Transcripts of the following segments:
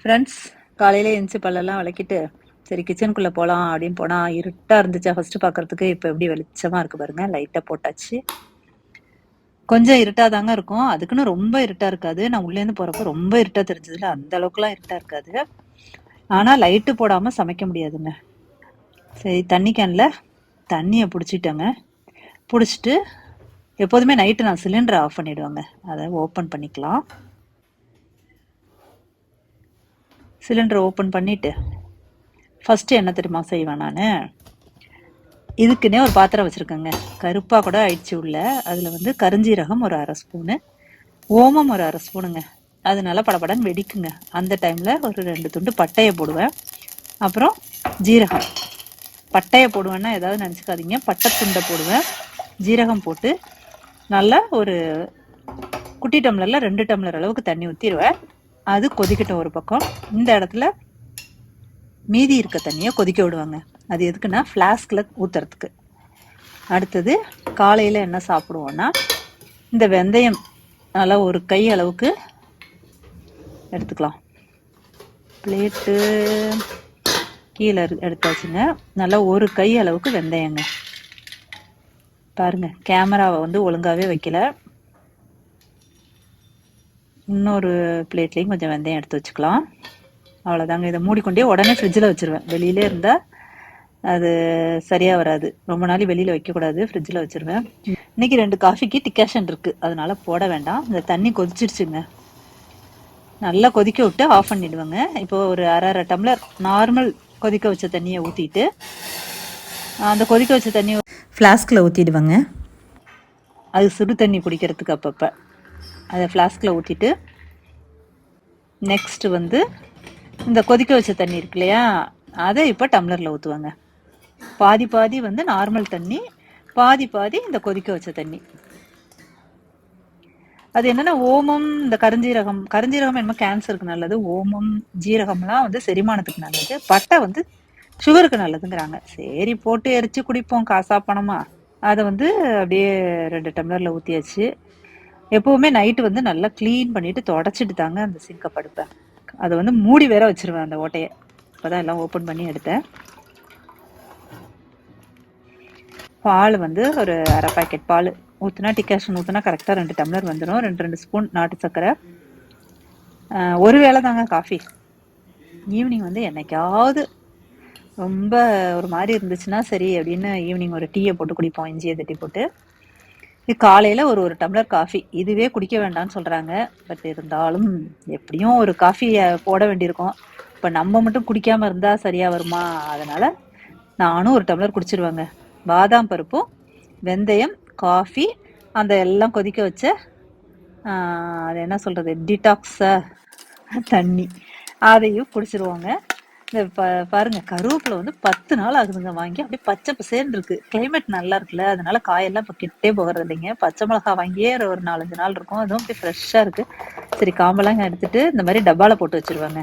Friends காலையில எந்திரிச்சு பல்லெல்லாம் விளக்கிட்டு சரி கிச்சனுக்குள்ள போலாம் அப்படின்னு போனா இருட்டா இருந்துச்சா? ஃபர்ஸ்ட் பாக்குறதுக்கு இப்ப எப்படி வெளிச்சமா இருக்கு பாருங்க. லைட்டா போட்டாச்சு. கொஞ்சம் இருட்டா தாங்க இருக்கும். அதுக்குன்னு ரொம்ப இருட்டா இருக்காது. நான் உள்ளேருந்து இருந்து போறப்ப ரொம்ப இருட்டா தெரிஞ்சதுல அந்த அளவுக்குலாம் இருட்டா இருக்காது. ஆனா லைட்டு போடாம சமைக்க முடியாதுங்க. சரி தண்ணி கேன்ல தண்ணியை பிடிச்சிட்டேங்க. பிடிச்சிட்டு எப்போதுமே நைட்டு நான் சிலிண்டரை ஆஃப் பண்ணிடுவேங்க. அதை ஓப்பன் பண்ணிக்கலாம். சிலிண்டர் ஓப்பன் பண்ணிவிட்டு ஃபஸ்ட்டு என்ன தெரியுமா செய்வேன் நான்? இதுக்குன்னே ஒரு பாத்திரம் வச்சுருக்கேங்க. கருப்பாக கூட ஆயிடுச்சு உள்ள. அதில் வந்து கருஞ்சீரகம் ஒரு அரை ஸ்பூனு ஓமம் ஒரு அரை ஸ்பூனுங்க. அதனால படப்படன்னு படபடன்னு வெடிக்குங்க. அந்த டைமில் ஒரு ரெண்டு துண்டு பட்டையை போடுவேன். அப்புறம் ஜீரகம். பட்டையை போடுவேன்னா ஏதாவது நினச்சிக்காதீங்க. பட்டை துண்டை போடுவேன். ஜீரகம் போட்டு நல்லா ஒரு குட்டி டம்ளரில் ரெண்டு டம்ளர் அளவுக்கு தண்ணி ஊற்றிடுவேன் அது கொதிக்கட்டும் ஒரு பக்கம். இந்த இடத்துல மீதி இருக்க தண்ணியை கொதிக்க விடுவாங்க. அது எதுக்குன்னா ஃப்ளாஸ்கில் ஊற்றுறதுக்கு அடுத்தது காலையில் என்ன சாப்பிடுவோன்னா இந்த வெந்தயம் நல்லா ஒரு கை அளவுக்கு எடுத்துக்கலாம். பிளேட்டு கீழே எடுத்தாச்சுங்க. நல்லா ஒரு கை அளவுக்கு வெந்தயங்க. பாருங்க கேமராவை வந்து ஒழுங்காகவே வைக்கல. இன்னொரு பிளேட்லேயும் கொஞ்சம் வெந்தயம் எடுத்து வச்சுக்கலாம். அவ்வளோதாங்க இதை மூடிக்கொண்டே உடனே ஃப்ரிட்ஜில் வச்சுருவேன். வெளியிலே இருந்தால் அது சரியாக வராது. ரொம்ப நாள் வெளியில் வைக்கக்கூடாது ஃப்ரிட்ஜில் வச்சுருவேன். இன்றைக்கி ரெண்டு காஃபிக்கு டிக்காஷன் இருக்குது அதனால் போட வேண்டாம். இந்த தண்ணி கொதிச்சிடுச்சுங்க நல்லா கொதிக்க விட்டு ஆஃப் பண்ணிடுவேங்க. இப்போ ஒரு அரை அரை டம்ளர் நார்மல் கொதிக்க வச்ச தண்ணியை ஊற்றிட்டு அந்த கொதிக்க வச்ச தண்ணி ஃப்ளாஸ்கில் ஊற்றிடுவேங்க அது சுடு தண்ணி குடிக்கிறதுக்கு அப்பப்போ. அதை ஃப்ளாஸ்கில் ஊற்றிட்டு நெக்ஸ்ட்டு வந்து இந்த கொதிக்க வச்ச தண்ணி இருக்கு இல்லையா அதை இப்போ டம்ளரில் ஊற்றுவாங்க பாதி பாதி வந்து நார்மல் தண்ணி பாதி பாதி இந்த கொதிக்க வச்ச தண்ணி. அது என்னன்னா ஓமம் இந்த கருஞ்சீரகம் கருஞ்சீரகம் என்னமோ கேன்சருக்கு நல்லது ஓமம் ஜீரகம்லாம் வந்து செரிமானத்துக்கு நல்லது பட்டை வந்து சுகருக்கு நல்லதுங்கிறாங்க. சரி போட்டு எரிச்சு குடிப்போம் காசா பணமா. அதை வந்து அப்படியே ரெண்டு டம்ளரில் ஊற்றியாச்சு எப்பவுமே நைட்டு வந்து நல்லா க்ளீன் பண்ணிட்டு தொடச்சிட்டு தாங்க அந்த சிங்கை படுப்பேன். அதை வந்து மூடி வேற வச்சிருவேன் அந்த ஓட்டையை. இப்போதான் எல்லாம் ஓப்பன் பண்ணி எடுத்தேன். பால் வந்து ஒரு அரை பாக்கெட் பால். ஊற்றுனா டிகாஷன் ஊற்றுனா கரெக்டாக ரெண்டு டம்ளர் வந்துடும் ரெண்டு ரெண்டு ஸ்பூன் நாட்டு சர்க்கரை. ஒரு வேளை தாங்க காஃபி ஈவினிங் வந்து என்னைக்காவது ரொம்ப ஒரு மாதிரி இருந்துச்சுன்னா சரி அப்படின்னு ஈவினிங் ஒரு டீயை போட்டு குடிப்போம். இஞ்சியை தட்டி போட்டு. இது காலையில் ஒரு ஒரு டம்ளர் காஃபி. இதுவே குடிக்க வேண்டாம்னு சொல்கிறாங்க பட் இருந்தாலும் எப்படியும் ஒரு காஃபியை போட வேண்டியிருக்கோம். இப்போ நம்ம மட்டும் குடிக்காமல் இருந்தால் சரியாக வருமா? அதனால் நானும் ஒரு டம்ளர் குடிச்சிருவேங்க. பாதாம் பருப்பும் வெந்தயம் காஃபி அந்த எல்லாம் கொதிக்க வச்ச அது என்ன சொல்கிறது டிடாக்ஸ தண்ணி. அதையும் குடிச்சிருவாங்க. பாருங்க கருவேப்பிலை வந்து பத்து நாள் ஆகுதுங்க வாங்கி அப்படியே பச்சை பசேன்னு இருக்கு கிளைமேட் நல்லா இருக்குல்ல அதனால காயெல்லாம் இப்போ கிட்டே போகிறது இல்லைங்க. பச்சை மிளகா வாங்கியே ஒரு நாலஞ்சு நாள் இருக்கும். அதுவும் அப்படியே ஃப்ரெஷ்ஷாக இருக்கு. சரி காம்பெல்லாம் எடுத்துட்டு இந்த மாதிரி டப்பாவில் போட்டு வச்சிருவாங்க.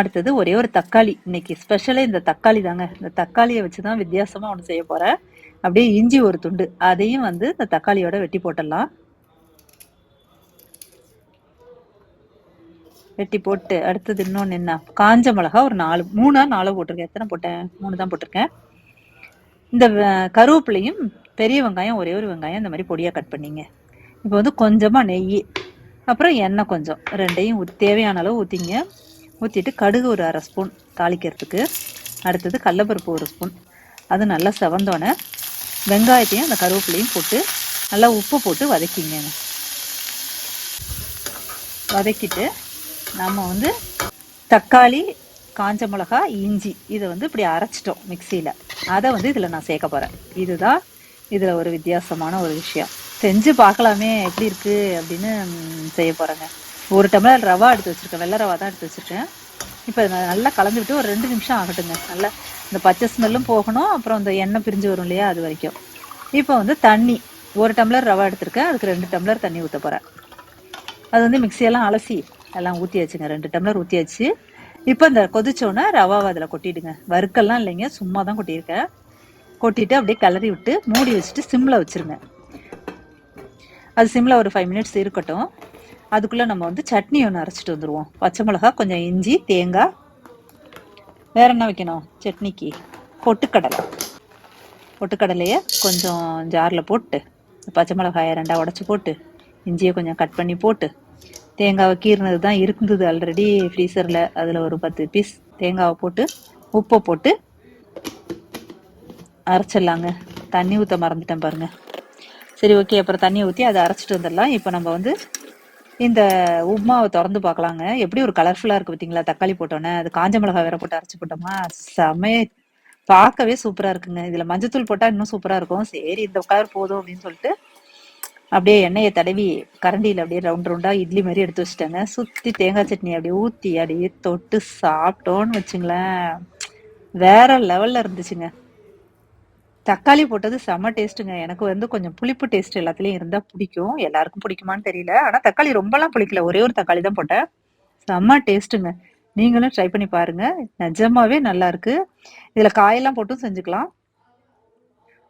அடுத்தது ஒரே ஒரு தக்காளி. இன்னைக்கு ஸ்பெஷலே இந்த தக்காளி தாங்க. இந்த தக்காளியை வச்சு தான் வித்தியாசமாக ஒன்று செய்ய போகிறேன் அப்படியே இஞ்சி ஒரு துண்டு. அதையும் வந்து இந்த தக்காளியோட வெட்டி போட்டுடலாம். வெட்டி போட்டு அடுத்தது இன்னொன்று என்ன? காஞ்ச மிளகா ஒரு நாலு மூணா நாலு போட்டிருக்கேன். எத்தனை போட்டேன்? மூணு தான் போட்டிருக்கேன். இந்த கருவேப்பிலையும் பெரிய வெங்காயம் ஒரே ஒரு வெங்காயம் இந்த மாதிரி பொடியாக கட் பண்ணிங்க. இப்போ வந்து கொஞ்சமாக நெய் அப்புறம் எண்ணெய் கொஞ்சம். ரெண்டையும் தேவையான அளவு ஊற்றிங்க ஊற்றிட்டு கடுகு ஒரு அரை ஸ்பூன் தாளிக்கிறதுக்கு. அடுத்தது கடலப்பருப்பு ஒரு ஸ்பூன். அது நல்லா செவந்தோடனே வெங்காயத்தையும் அந்த கருவேப்பிலையும் போட்டு நல்லா உப்பு போட்டு வதக்கிங்க வதக்கிட்டு நம்ம வந்து தக்காளி காஞ்ச மிளகா இஞ்சி இதை வந்து இப்படி அரைச்சிட்டோம் மிக்சியில். அதை வந்து இதில் நான் சேர்க்க போகிறேன் இதுதான் இதில் ஒரு வித்தியாசமான ஒரு விஷயம். செஞ்சு பார்க்கலாமே எப்படி இருக்குது அப்படின்னு செய்ய போகிறேங்க ஒரு டம்ளர் ரவா எடுத்து வச்சுருக்கேன். வெள்ளை ரவா தான் எடுத்து வச்சுருக்கேன். இப்போ நல்லா கலந்து விட்டு ஒரு ரெண்டு நிமிஷம் ஆகட்டுங்க. நல்லா இந்த பச்சை ஸ்மெல்லும் போகணும். அப்புறம் இந்த எண்ணெய் பிரிஞ்சு வரும் இல்லையா அது வரைக்கும். இப்போ வந்து தண்ணி. ஒரு டம்ளர் ரவா எடுத்திருக்கேன். அதுக்கு ரெண்டு டம்ளர் தண்ணி ஊற்ற போகிறேன் அது வந்து மிக்சியெல்லாம் அலசி எல்லாம் ஊற்றியாச்சுங்க ரெண்டு டம்ளர் ஊற்றியாச்சு இப்போ இந்த கொதிச்சோன்னே ரவாவை அதில் கொட்டிடுங்க. வறுக்கெல்லாம் இல்லைங்க சும்மா தான் கொட்டியிருக்கேன். கொட்டிட்டு அப்படியே கிளறி விட்டு மூடி வச்சுட்டு சிம்மில் வச்சுருங்க. அது சிம்மில் ஒரு ஃபைவ் மினிட்ஸ் இருக்கட்டும். அதுக்குள்ளே நம்ம வந்து சட்னி ஒன்று அரைச்சிட்டு வந்துடுவோம் பச்சை மிளகா கொஞ்சம் இஞ்சி தேங்காய். வேற என்ன வைக்கணும்? சட்னிக்கு. பொட்டுக்கடலை. பொட்டுக்கடலையை கொஞ்சம் ஜாரில் போட்டு பச்சை மிளகாயை ரெண்டாக உடச்சி போட்டு இஞ்சியை கொஞ்சம் கட் பண்ணி போட்டு தேங்காவை கீறினது தான் இருந்தது ஆல்ரெடி ஃப்ரீசரில் அதில் ஒரு பத்து பீஸ் தேங்காவை போட்டு உப்பை போட்டு அரைச்சிடலாங்க. தண்ணி ஊற்ற மறந்துட்டேன் பாருங்க. சரி ஓகே அப்புறம் தண்ணி ஊற்றி அதை அரைச்சிட்டு வந்துடலாம். இப்போ நம்ம வந்து இந்த உப்மாவை திறந்து பார்க்கலாங்க. எப்படி ஒரு கலர்ஃபுல்லாக இருக்குது பார்த்தீங்களா? தக்காளி போட்டோன்னே. அது காஞ்ச மிளகாய் வேற போட்டு அரைச்சி போட்டோமா? செமைய பார்க்கவே சூப்பராக இருக்குங்க. இதில் மஞ்சத்தூள் போட்டால் இன்னும் சூப்பராக இருக்கும். சரி இந்த கலர் போதும் அப்படின்னு சொல்லிட்டு அப்படியே எண்ணெயை தடவி கரண்டியில் அப்படியே ரவுண்ட் ரவுண்டாக இட்லி மாதிரி எடுத்து வச்சுட்டாங்க. சுற்றி தேங்காய் சட்னி அப்படியே ஊற்றி அப்படியே தொட்டு சாப்பிட்டோன்னு வச்சுங்களேன். வேற லெவலில் இருந்துச்சுங்க. தக்காளி போட்டது செம்ம டேஸ்ட்டுங்க எனக்கு வந்து கொஞ்சம் புளிப்பு டேஸ்ட் எல்லாத்துலேயும் இருந்தால் பிடிக்கும். எல்லாருக்கும் பிடிக்குமான்னு தெரியல. ஆனால் தக்காளி ரொம்பலாம் பிடிக்கல ஒரே ஒரு தக்காளி தான் போட்டேன். செம்ம டேஸ்ட்டுங்க நீங்களும் ட்ரை பண்ணி பாருங்க. நிஜமாவே நல்லா இருக்கு. இதில் காயெல்லாம் போட்டும் செஞ்சுக்கலாம்.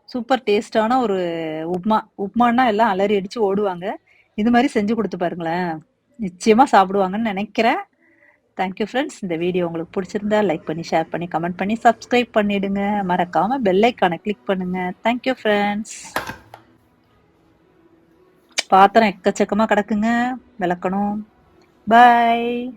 சூப்பர் டேஸ்டான ஒரு உப்மா. உப்மானா எல்லாம் அலறி அடிச்சு ஓடுவாங்க. இது மாதிரி செஞ்சு கொடுத்து பாருங்களேன். நிச்சயமா சாப்பிடுவாங்கன்னு நினைக்கிறேன். தேங்க்யூ ஃப்ரெண்ட்ஸ் இந்த வீடியோ உங்களுக்கு பிடிச்சிருந்தா லைக் பண்ணி ஷேர் பண்ணி கமெண்ட் பண்ணி சப்ஸ்கிரைப் பண்ணிடுங்க. மறக்காம பெல் ஐக்கானை கிளிக் பண்ணுங்க. தேங்க்யூ ஃப்ரெண்ட்ஸ் பாத்திரம் எக்கச்சக்கமா கிடக்குங்க. விளக்கணும். பாய்